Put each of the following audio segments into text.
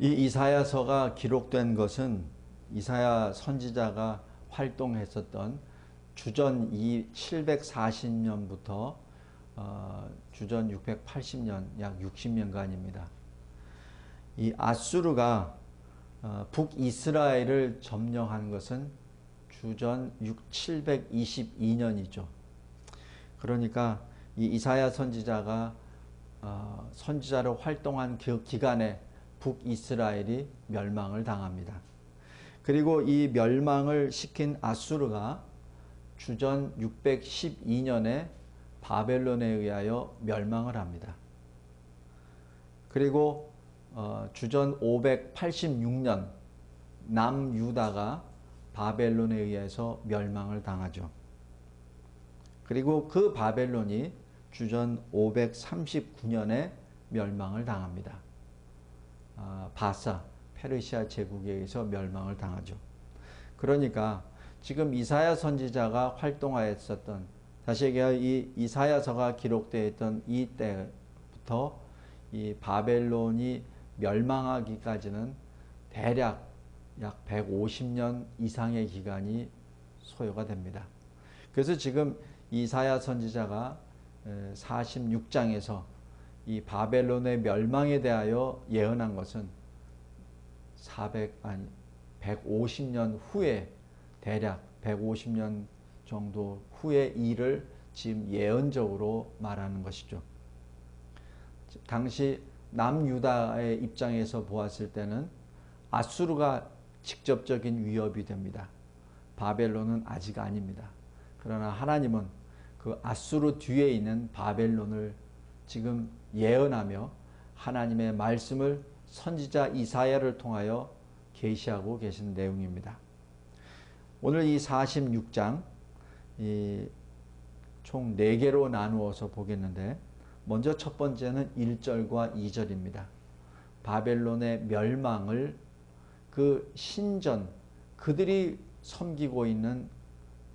이 이사야서가 기록된 것은 이사야 선지자가 활동했었던 주전 740년부터 어, 주전 680년 약 60년간입니다. 이 아수르가 어, 북이스라엘을 점령한 것은 주전 6, 722년이죠. 그러니까 이 이사야 선지자가 어, 선지자로 활동한 그 기간에 북이스라엘이 멸망을 당합니다. 그리고 이 멸망을 시킨 아수르가 주전 612년에 바벨론에 의하여 멸망을 합니다. 그리고 어, 주전 586년 남유다가 바벨론에 의해서 멸망을 당하죠. 그리고 그 바벨론이 주전 539년에 멸망을 당합니다. 아, 바사, 페르시아 제국에 의해서 멸망을 당하죠. 그러니까 지금 이사야 선지자가 활동하였었던 다시 얘기하여 이 이사야서가 기록되어 있던 이 때부터 이 바벨론이 멸망하기까지는 대략 약 150년 이상의 기간이 소요가 됩니다. 그래서 지금 이사야 선지자가 46장에서 이 바벨론의 멸망에 대하여 예언한 것은 400 아니 150년 후에 대략 150년 정도 후의 일을 지금 예언적으로 말하는 것이죠. 당시 남유다의 입장에서 보았을 때는 아수르가 직접적인 위협이 됩니다. 바벨론은 아직 아닙니다. 그러나 하나님은 그 아수르 뒤에 있는 바벨론을 지금 예언하며 하나님의 말씀을 선지자 이사야를 통하여 계시하고 계신 내용입니다. 오늘 이 46장 총 4개로 나누어서 보겠는데 먼저 첫 번째는 1절과 2절입니다. 바벨론의 멸망을 그 신전 그들이 섬기고 있는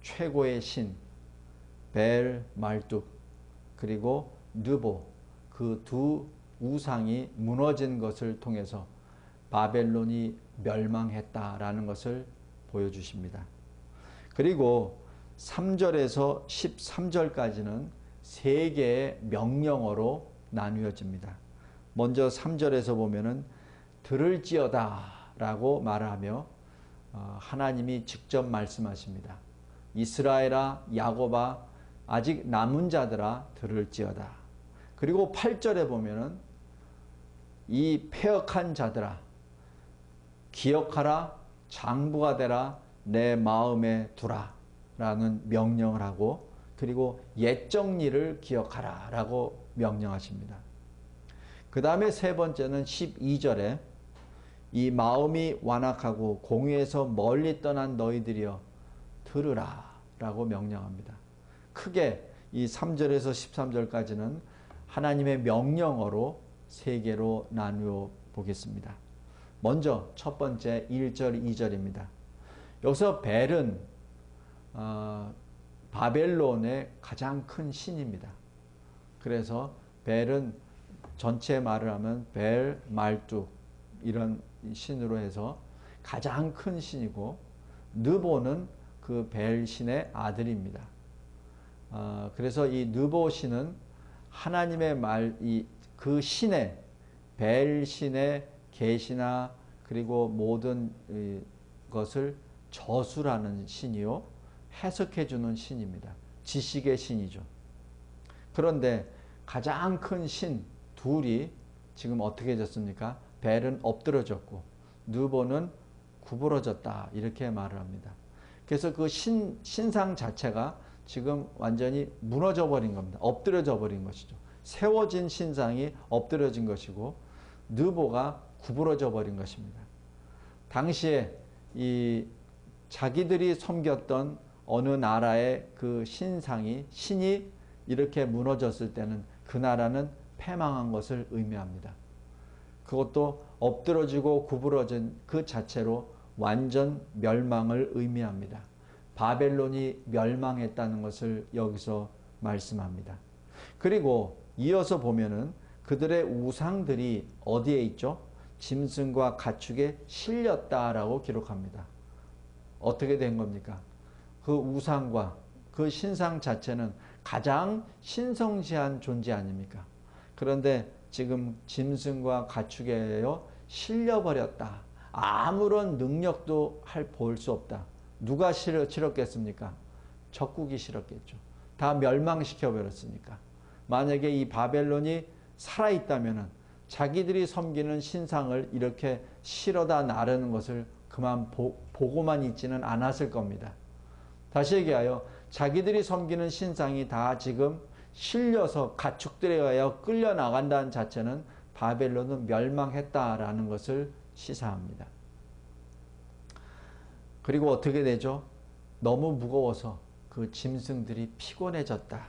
최고의 신 벨 말뚝 그리고 느보 그 두 우상이 무너진 것을 통해서 바벨론이 멸망했다라는 것을 보여주십니다. 그리고 3절에서 13절까지는 세 개의 명령어로 나누어집니다. 먼저 3절에서 보면은 들을지어다 라고 말하며 어, 하나님이 직접 말씀하십니다. 이스라엘아 야곱아 아직 남은 자들아 들을지어다. 그리고 8절에 보면은 이 폐역한 자들아 기억하라 장부가 되라 내 마음에 두라 라는 명령을 하고 그리고 옛적 일을 기억하라 라고 명령하십니다. 그 다음에 세 번째는 12절에 이 마음이 완악하고 공의에서 멀리 떠난 너희들이여 들으라 라고 명령합니다. 크게 이 3절에서 13절까지는 하나님의 명령어로 세 개로 나누어 보겠습니다. 먼저 첫 번째 1절, 2절입니다. 여기서 벨은 어, 바벨론의 가장 큰 신입니다. 그래서 벨은 전체 말을 하면 벨, 말뚝 이런 신으로 해서 가장 큰 신이고 느보는 그 벨 신의 아들입니다. 어, 그래서 이 느보 신은 하나님의 말, 이 그 신의 벨 신의 계시나 그리고 모든 것을 저수라는 신이요 해석해 주는 신입니다. 지식의 신이죠. 그런데 가장 큰 신 둘이 지금 어떻게 졌습니까? 벨은 엎드러졌고 누보는 구부러졌다 이렇게 말을 합니다. 그래서 그 신, 신상 자체가 지금 완전히 무너져 버린 겁니다. 엎드려져 버린 것이죠. 세워진 신상이 엎드려진 것이고 느보가 구부러져 버린 것입니다. 당시에 이 자기들이 섬겼던 어느 나라의 그 신상이 신이 이렇게 무너졌을 때는 그 나라는 패망한 것을 의미합니다. 그것도 엎드러지고 구부러진 그 자체로 완전 멸망을 의미합니다. 바벨론이 멸망했다는 것을 여기서 말씀합니다. 그리고 이어서 보면은 그들의 우상들이 어디에 있죠? 짐승과 가축에 실렸다라고 기록합니다. 어떻게 된 겁니까? 그 우상과 그 신상 자체는 가장 신성시한 존재 아닙니까? 그런데 지금 짐승과 가축에요 실려버렸다. 아무런 능력도 할 볼 수 없다. 누가 실어 치렀겠습니까? 적국이 실었겠죠. 다 멸망시켜 버렸으니까. 만약에 이 바벨론이 살아 있다면은 자기들이 섬기는 신상을 이렇게 실어다 나르는 것을 그만 보, 보고만 있지는 않았을 겁니다. 다시 얘기하여 자기들이 섬기는 신상이 다 지금 실려서 가축들에 의하여 끌려 나간다는 자체는 바벨론은 멸망했다라는 것을 시사합니다. 그리고 어떻게 되죠? 너무 무거워서 그 짐승들이 피곤해졌다.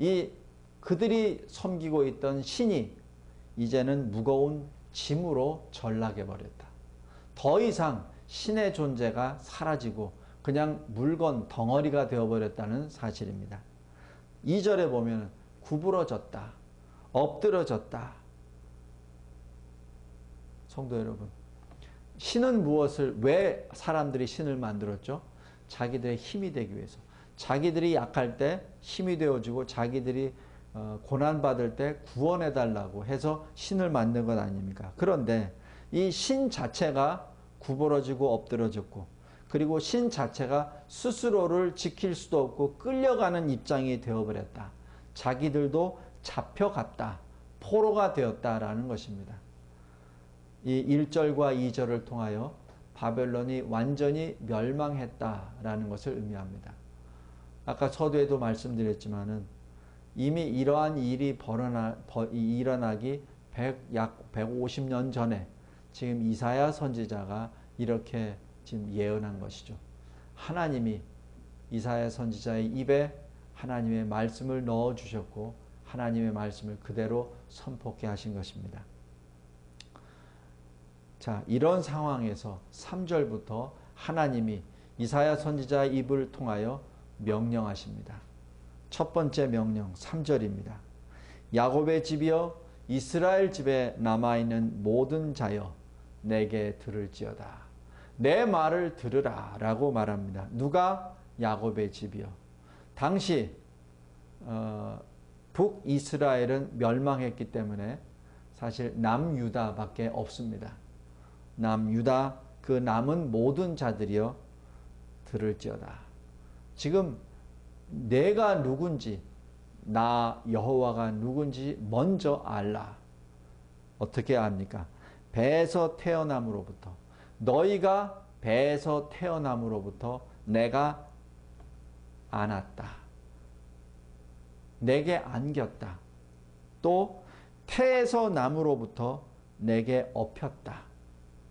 이 그들이 섬기고 있던 신이 이제는 무거운 짐으로 전락해 버렸다. 더 이상 신의 존재가 사라지고 그냥 물건 덩어리가 되어버렸다는 사실입니다. 2절에 보면 구부러졌다. 엎드러졌다. 성도 여러분, 신은 무엇을 왜 사람들이 신을 만들었죠? 자기들의 힘이 되기 위해서. 자기들이 약할 때 힘이 되어주고 자기들이 어, 고난받을 때 구원해 달라고 해서 신을 만든 것 아닙니까? 그런데 이 신 자체가 구부러지고 엎드러졌고 그리고 신 자체가 스스로를 지킬 수도 없고 끌려가는 입장이 되어버렸다. 자기들도 잡혀갔다. 포로가 되었다라는 것입니다. 이 1절과 2절을 통하여 바벨론이 완전히 멸망했다라는 것을 의미합니다. 아까 서두에도 말씀드렸지만은 이미 이러한 일이 벌어나, 일어나기 100, 약 150년 전에 지금 이사야 선지자가 이렇게 지금 예언한 것이죠. 하나님이 이사야 선지자의 입에 하나님의 말씀을 넣어 주셨고 하나님의 말씀을 그대로 선포케 하신 것입니다. 자, 이런 상황에서 3절부터 하나님이 이사야 선지자의 입을 통하여 명령하십니다. 첫 번째 명령 3절입니다. 야곱의 집이여 이스라엘 집에 남아있는 모든 자여 내게 들을지어다. 내 말을 들으라 라고 말합니다. 누가? 야곱의 집이요. 당시 어, 북이스라엘은 멸망했기 때문에 사실 남유다밖에 없습니다. 남유다 그 남은 모든 자들이여 들을지어다. 지금 내가 누군지 나 여호와가 누군지 먼저 알라. 어떻게 압니까? 배에서 태어남으로부터 너희가 배에서 태어남으로부터 내가 안았다. 내게 안겼다. 또 태에서 남으로부터 내게 업혔다.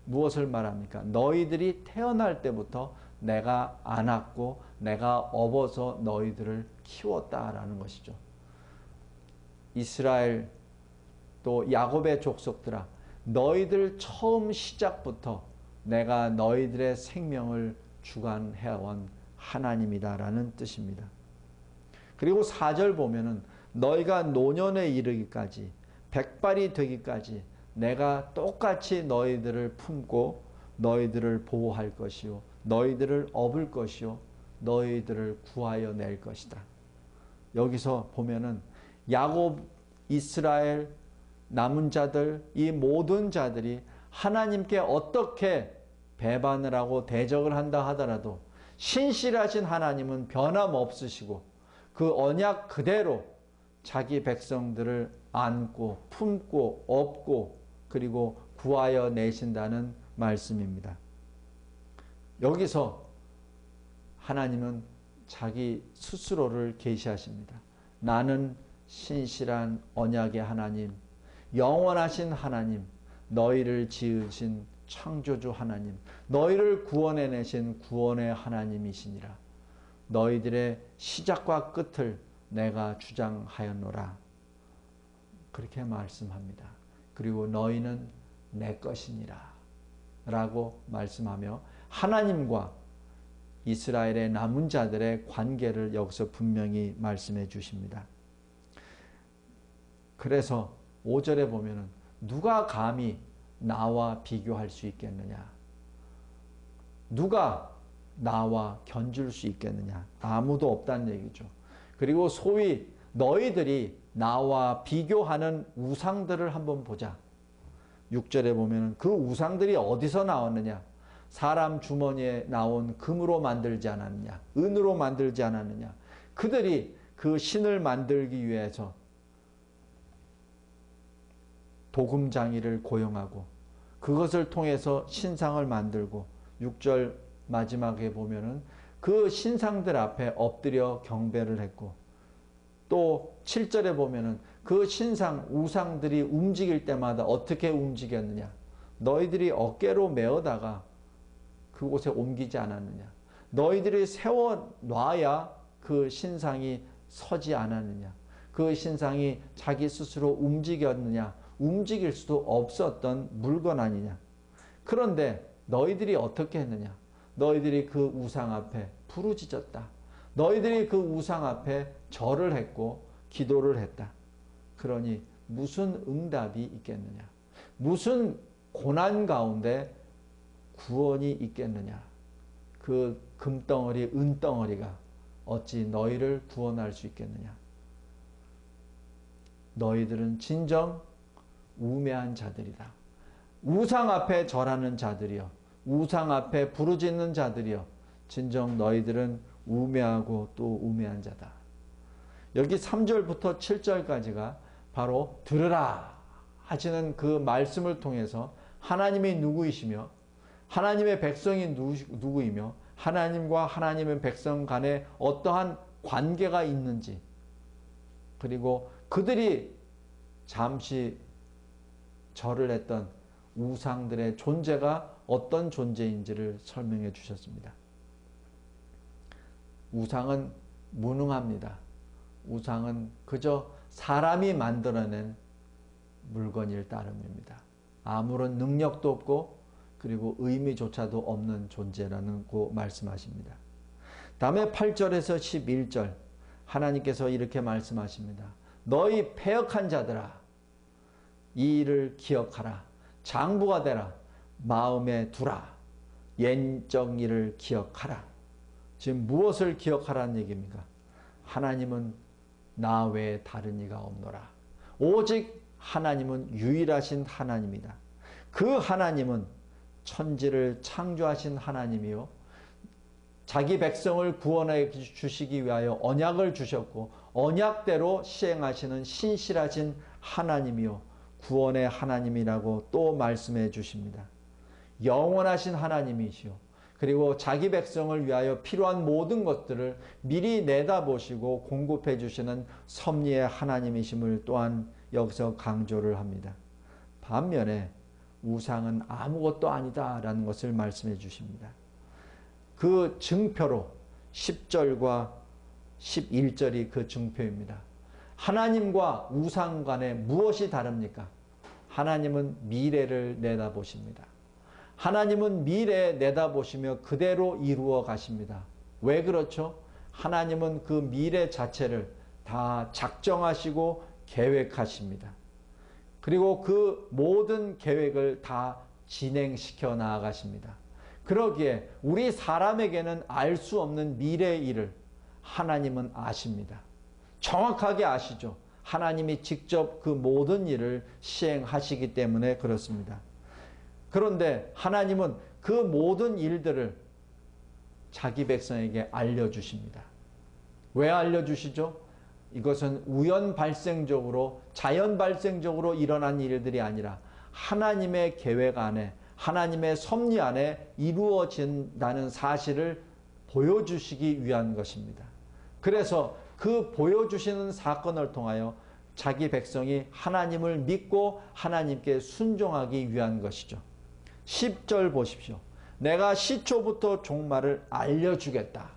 무엇을 말합니까? 너희들이 태어날 때부터 내가 안았고 내가 업어서 너희들을 키웠다라는 것이죠. 이스라엘 또 야곱의 족속들아 너희들 처음 시작부터 내가 너희들의 생명을 주관해온 하나님이다라는 뜻입니다. 그리고 4절 보면은 너희가 노년에 이르기까지 백발이 되기까지 내가 똑같이 너희들을 품고 너희들을 보호할 것이요 너희들을 업을 것이요 너희들을 구하여 낼 것이다. 여기서 보면은 야곱 이스라엘 남은 자들 이 모든 자들이 하나님께 어떻게 배반을 하고 대적을 한다 하더라도 신실하신 하나님은 변함없으시고 그 언약 그대로 자기 백성들을 안고 품고 업고 그리고 구하여 내신다는 말씀입니다. 여기서 하나님은 자기 스스로를 계시하십니다. 나는 신실한 언약의 하나님, 영원하신 하나님, 너희를 지으신 창조주 하나님, 너희를 구원해내신 구원의 하나님이시니라. 너희들의 시작과 끝을 내가 주장하였노라. 그렇게 말씀합니다. 그리고 너희는 내 것이니라. 라고 말씀하며 하나님과 이스라엘의 남은 자들의 관계를 여기서 분명히 말씀해 주십니다. 그래서 5절에 보면은 누가 감히 나와 비교할 수 있겠느냐? 누가 나와 견줄 수 있겠느냐? 아무도 없다는 얘기죠. 그리고 소위 너희들이 나와 비교하는 우상들을 한번 보자. 6절에 보면 그 우상들이 어디서 나왔느냐? 사람 주머니에 나온 금으로 만들지 않았느냐? 은으로 만들지 않았느냐? 그들이 그 신을 만들기 위해서 도금장이를 고용하고 그것을 통해서 신상을 만들고 6절 마지막에 보면은 그 신상들 앞에 엎드려 경배를 했고 또 7절에 보면은 그 신상 우상들이 움직일 때마다 어떻게 움직였느냐? 너희들이 어깨로 메어다가 그곳에 옮기지 않았느냐? 너희들이 세워 놔야 그 신상이 서지 않았느냐? 그 신상이 자기 스스로 움직였느냐? 움직일 수도 없었던 물건 아니냐? 그런데 너희들이 어떻게 했느냐? 너희들이 그 우상 앞에 부르짖었다. 너희들이 그 우상 앞에 절을 했고 기도를 했다 그러니 무슨 응답이 있겠느냐 무슨 고난 가운데 구원이 있겠느냐 그 금덩어리 은덩어리가 어찌 너희를 구원할 수 있겠느냐 너희들은 진정 우매한 자들이다. 우상 앞에 절하는 자들이여 우상 앞에 부르짖는 자들이여 진정 너희들은 우매하고 또 우매한 자다. 여기 3절부터 7절까지가 바로 들으라 하시는 그 말씀을 통해서 하나님이 누구이시며 하나님의 백성이 누구이며 하나님과 하나님의 백성 간에 어떠한 관계가 있는지 그리고 그들이 잠시 절을 했던 우상들의 존재가 어떤 존재인지를 설명해 주셨습니다. 우상은 무능합니다. 우상은 그저 사람이 만들어낸 물건일 따름입니다. 아무런 능력도 없고 그리고 의미조차도 없는 존재라는 고 말씀하십니다. 다음에 8절에서 11절 하나님께서 이렇게 말씀하십니다. 너희 패역한 자들아 이 일을 기억하라. 장부가 되라. 마음에 두라. 옛적 일을 기억하라. 지금 무엇을 기억하라는 얘기입니까? 하나님은 나 외에 다른 이가 없노라. 오직 하나님은 유일하신 하나님이다. 그 하나님은 천지를 창조하신 하나님이요. 자기 백성을 구원해 주시기 위하여 언약을 주셨고 언약대로 시행하시는 신실하신 하나님이요. 구원의 하나님이라고 또 말씀해 주십니다. 영원하신 하나님이시오. 그리고 자기 백성을 위하여 필요한 모든 것들을 미리 내다보시고 공급해 주시는 섭리의 하나님이심을 또한 여기서 강조를 합니다. 반면에 우상은 아무것도 아니다라는 것을 말씀해 주십니다. 그 증표로 10절과 11절이 그 증표입니다. 하나님과 우상 간에 무엇이 다릅니까? 하나님은 미래를 내다보십니다. 하나님은 미래에 내다보시며 그대로 이루어 가십니다. 왜 그렇죠? 하나님은 그 미래 자체를 다 작정하시고 계획하십니다. 그리고 그 모든 계획을 다 진행시켜 나아가십니다. 그러기에 우리 사람에게는 알 수 없는 미래의 일을 하나님은 아십니다. 정확하게 아시죠. 하나님이 직접 그 모든 일을 시행하시기 때문에 그렇습니다. 그런데 하나님은 그 모든 일들을 자기 백성에게 알려주십니다. 왜 알려주시죠? 이것은 우연 발생적으로 자연 발생적으로 일어난 일들이 아니라 하나님의 계획 안에 하나님의 섭리 안에 이루어진다는 사실을 보여주시기 위한 것입니다. 그래서 그 보여주시는 사건을 통하여 자기 백성이 하나님을 믿고 하나님께 순종하기 위한 것이죠. 10절 보십시오. 내가 시초부터 종말을 알려주겠다.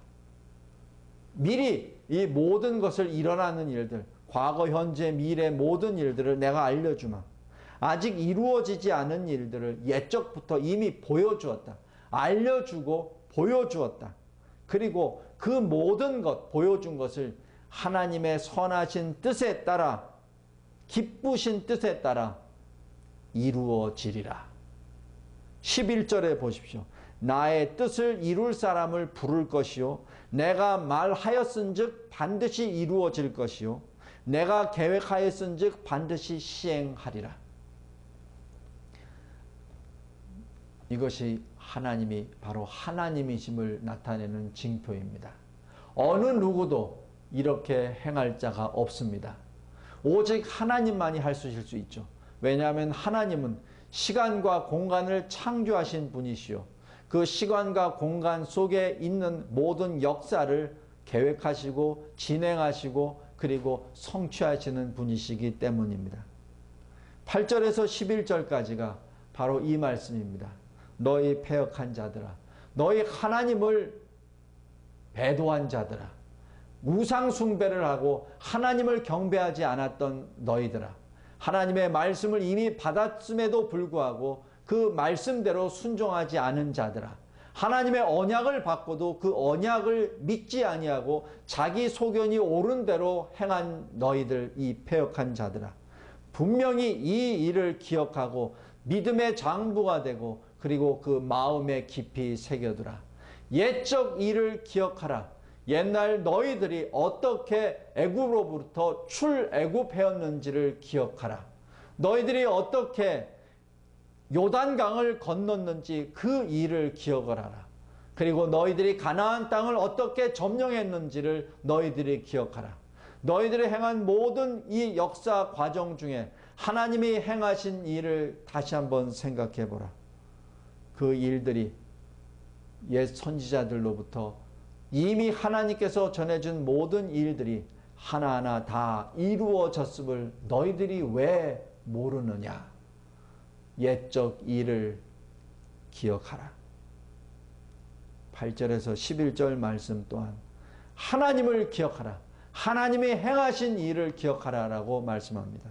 미리 이 모든 것을 일어나는 일들, 과거, 현재, 미래 모든 일들을 내가 알려주마. 아직 이루어지지 않은 일들을 옛적부터 이미 보여주었다. 알려주고 보여주었다. 그리고 그 모든 것, 보여준 것을 하나님의 선하신 뜻에 따라 기쁘신 뜻에 따라 이루어지리라. 11절에 보십시오. 나의 뜻을 이룰 사람을 부를 것이요 내가 말하였은즉 반드시 이루어질 것이요 내가 계획하였은즉 반드시 시행하리라. 이것이 하나님이 바로 하나님이심을 나타내는 징표입니다. 어느 누구도 이렇게 행할 자가 없습니다. 오직 하나님만이 할 수 있을 수 있죠. 왜냐하면 하나님은 시간과 공간을 창조하신 분이시요. 그 시간과 공간 속에 있는 모든 역사를 계획하시고 진행하시고 그리고 성취하시는 분이시기 때문입니다. 8절에서 11절까지가 바로 이 말씀입니다. 너희 패역한 자들아 너희 하나님을 배도한 자들아 우상 숭배를 하고 하나님을 경배하지 않았던 너희들아 하나님의 말씀을 이미 받았음에도 불구하고 그 말씀대로 순종하지 않은 자들아 하나님의 언약을 받고도 그 언약을 믿지 아니하고 자기 소견이 옳은 대로 행한 너희들 이 패역한 자들아 분명히 이 일을 기억하고 믿음의 장부가 되고 그리고 그 마음에 깊이 새겨두라. 옛적 일을 기억하라 옛날 너희들이 어떻게 애굽으로부터 출애굽해었는지를 기억하라. 너희들이 어떻게 요단강을 건넜는지 그 일을 기억을 하라. 그리고 너희들이 가나안 땅을 어떻게 점령했는지를 너희들이 기억하라. 너희들이 행한 모든 이 역사 과정 중에 하나님이 행하신 일을 다시 한번 생각해 보라. 그 일들이 옛 선지자들로부터 이미 하나님께서 전해준 모든 일들이 하나하나 다 이루어졌음을 너희들이 왜 모르느냐? 옛적 일을 기억하라. 8절에서 11절 말씀 또한 하나님을 기억하라. 하나님이 행하신 일을 기억하라라고 말씀합니다.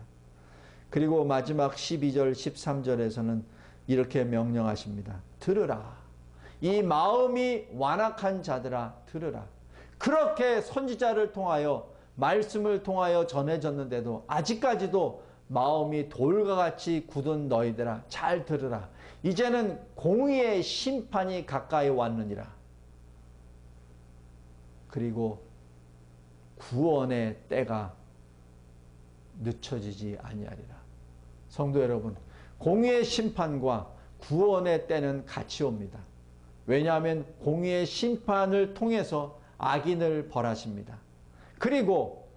그리고 마지막 12절, 13절에서는 이렇게 명령하십니다. 들으라. 이 마음이 완악한 자들아 들으라. 그렇게 선지자를 통하여 말씀을 통하여 전해졌는데도 아직까지도 마음이 돌과 같이 굳은 너희들아 잘 들으라. 이제는 공의의 심판이 가까이 왔느니라. 그리고 구원의 때가 늦춰지지 아니하리라. 성도 여러분, 공의의 심판과 구원의 때는 같이 옵니다. 왜냐하면 공의의 심판을 통해서 악인을 벌하십니다. 그리고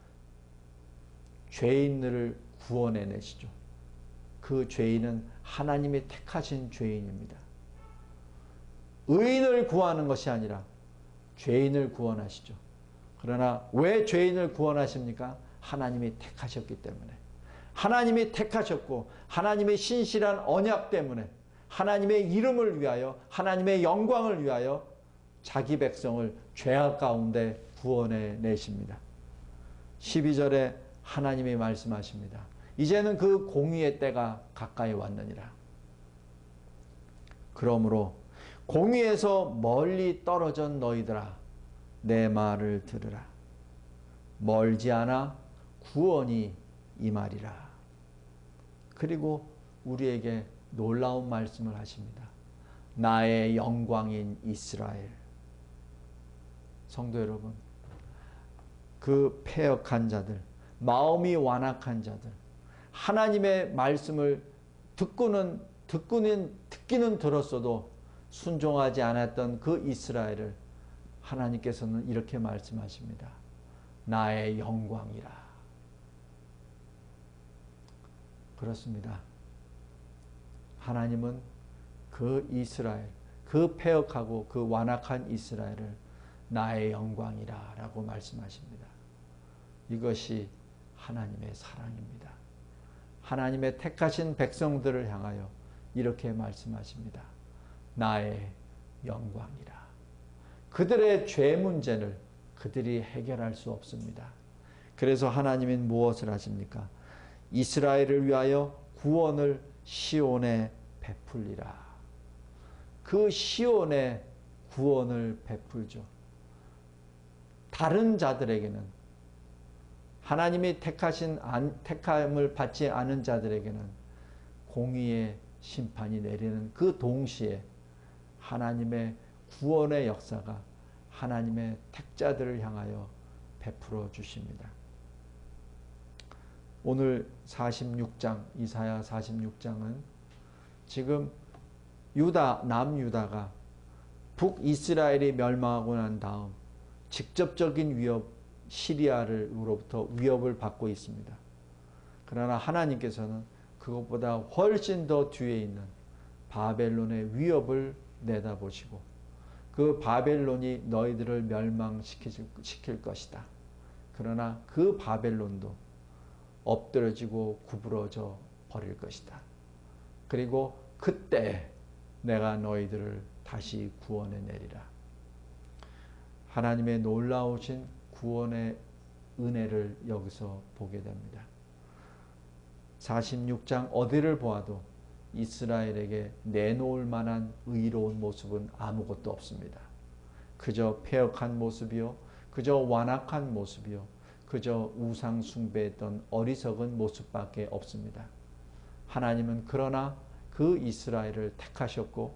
죄인들을 구원해 내시죠. 그 죄인은 하나님이 택하신 죄인입니다. 의인을 구하는 것이 아니라 죄인을 구원하시죠. 그러나 왜 죄인을 구원하십니까? 하나님이 택하셨기 때문에. 하나님이 택하셨고 하나님의 신실한 언약 때문에 하나님의 이름을 위하여 하나님의 영광을 위하여 자기 백성을 죄악 가운데 구원해 내십니다. 12절에 하나님이 말씀하십니다. 이제는 그 공의의 때가 가까이 왔느니라. 그러므로 공의에서 멀리 떨어져 너희들아 내 말을 들으라. 멀지 않아 구원이 이 말이라. 그리고 우리에게 놀라운 말씀을 하십니다. 나의 영광인 이스라엘. 성도 여러분, 그 폐역한 자들, 마음이 완악한 자들, 하나님의 말씀을 듣고는 듣고는 듣기는 들었어도 순종하지 않았던 그 이스라엘을 하나님께서는 이렇게 말씀하십니다. 나의 영광이라. 그렇습니다. 하나님은 그 이스라엘, 그 폐역하고 그 완악한 이스라엘을 나의 영광이라 라고 말씀하십니다. 이것이 하나님의 사랑입니다. 하나님의 택하신 백성들을 향하여 이렇게 말씀하십니다. 나의 영광이라. 그들의 죄 문제를 그들이 해결할 수 없습니다. 그래서 하나님은 무엇을 하십니까? 이스라엘을 위하여 구원을 시온에 베풀리라. 그 시온에 구원을 베풀죠. 다른 자들에게는 하나님이 택하신 택함을 받지 않은 자들에게는 공의의 심판이 내리는 그 동시에 하나님의 구원의 역사가 하나님의 택자들을 향하여 베풀어 주십니다. 오늘 46장 이사야 46장은 지금 유다 남유다가 북이스라엘이 멸망하고 난 다음 직접적인 위협 시리아를로부터 위협을 받고 있습니다. 그러나 하나님께서는 그것보다 훨씬 더 뒤에 있는 바벨론의 위협을 내다보시고 그 바벨론이 너희들을 멸망시킬 것이다. 그러나 그 바벨론도 엎드러지고 구부러져 버릴 것이다. 그리고 그때 내가 너희들을 다시 구원해 내리라. 하나님의 놀라우신 구원의 은혜를 여기서 보게 됩니다. 46장 어디를 보아도 이스라엘에게 내놓을 만한 의로운 모습은 아무것도 없습니다. 그저 폐역한 모습이요. 그저 완악한 모습이요. 그저 우상 숭배했던 어리석은 모습밖에 없습니다. 하나님은 그러나 그 이스라엘을 택하셨고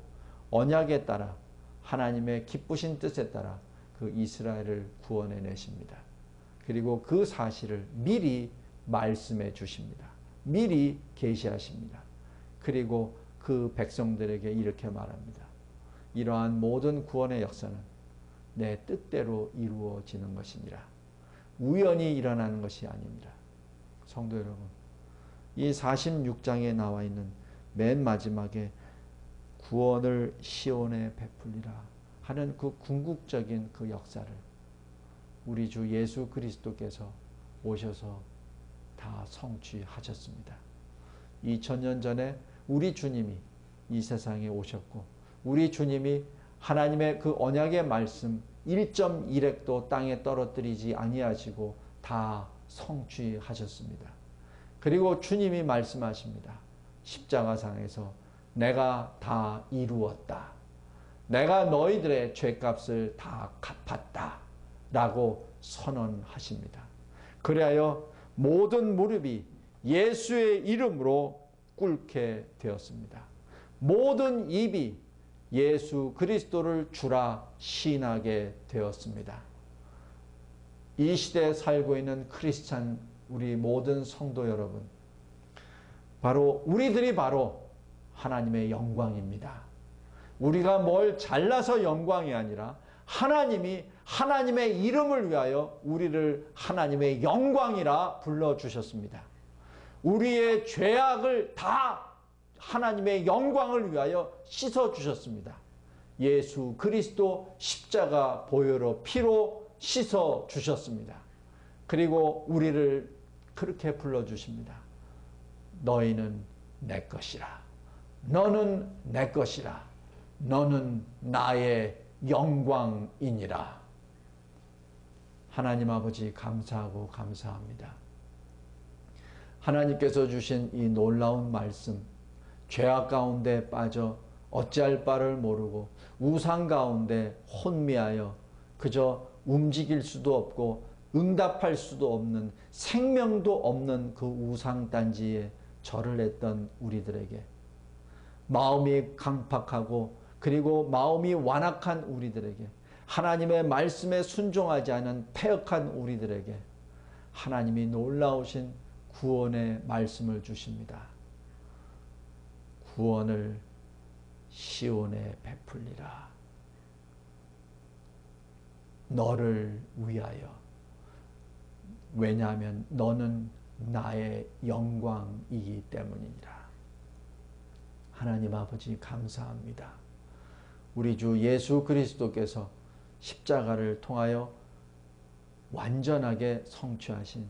언약에 따라 하나님의 기쁘신 뜻에 따라 그 이스라엘을 구원해 내십니다. 그리고 그 사실을 미리 말씀해 주십니다. 미리 계시하십니다. 그리고 그 백성들에게 이렇게 말합니다. 이러한 모든 구원의 역사는 내 뜻대로 이루어지는 것이니라. 우연히 일어나는 것이 아닙니다. 성도 여러분, 이 46장에 나와 있는 맨 마지막에 구원을 시온에 베풀리라 하는 그 궁극적인 그 역사를 우리 주 예수 그리스도께서 오셔서 다 성취하셨습니다. 2000년 전에 우리 주님이 이 세상에 오셨고 우리 주님이 하나님의 그 언약의 말씀 1.1핵도 땅에 떨어뜨리지 아니하시고 다 성취하셨습니다. 그리고 주님이 말씀하십니다. 십자가상에서 내가 다 이루었다. 내가 너희들의 죄값을 다 갚았다. 라고 선언하십니다. 그리하여 모든 무릎이 예수의 이름으로 꿇게 되었습니다. 모든 입이 예수 그리스도를 주라 신하게 되었습니다. 이 시대에 살고 있는 크리스찬 우리 모든 성도 여러분 바로 우리들이 바로 하나님의 영광입니다. 우리가 뭘 잘나서 영광이 아니라 하나님이 하나님의 이름을 위하여 우리를 하나님의 영광이라 불러주셨습니다. 우리의 죄악을 다 하나님의 영광을 위하여 씻어 주셨습니다. 예수 그리스도 십자가 보혈로 피로 씻어 주셨습니다. 그리고 우리를 그렇게 불러 주십니다. 너희는 내 것이라. 너는 내 것이라. 너는 나의 영광이니라. 하나님 아버지 감사하고 감사합니다. 하나님께서 주신 이 놀라운 말씀, 죄악 가운데 빠져 어찌할 바를 모르고 우상 가운데 혼미하여 그저 움직일 수도 없고 응답할 수도 없는 생명도 없는 그 우상 단지에 절을 했던 우리들에게 마음이 강팍하고 그리고 마음이 완악한 우리들에게 하나님의 말씀에 순종하지 않은 폐역한 우리들에게 하나님이 놀라우신 구원의 말씀을 주십니다. 구원을 시온에 베풀리라. 너를 위하여. 왜냐하면 너는 나의 영광이기 때문이니라. 하나님 아버지 감사합니다. 우리 주 예수 그리스도께서 십자가를 통하여 완전하게 성취하신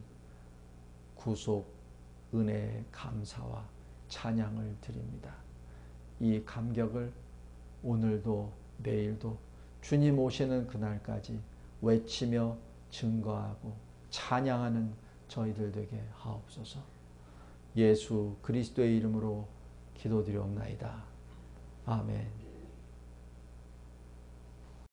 구속 은혜의 감사와 찬양을 드립니다. 이 감격을 오늘도 내일도 주님 오시는 그날까지 외치며 증거하고 찬양하는 저희들 되게 하옵소서. 예수 그리스도의 이름으로 기도드리옵나이다. 아멘.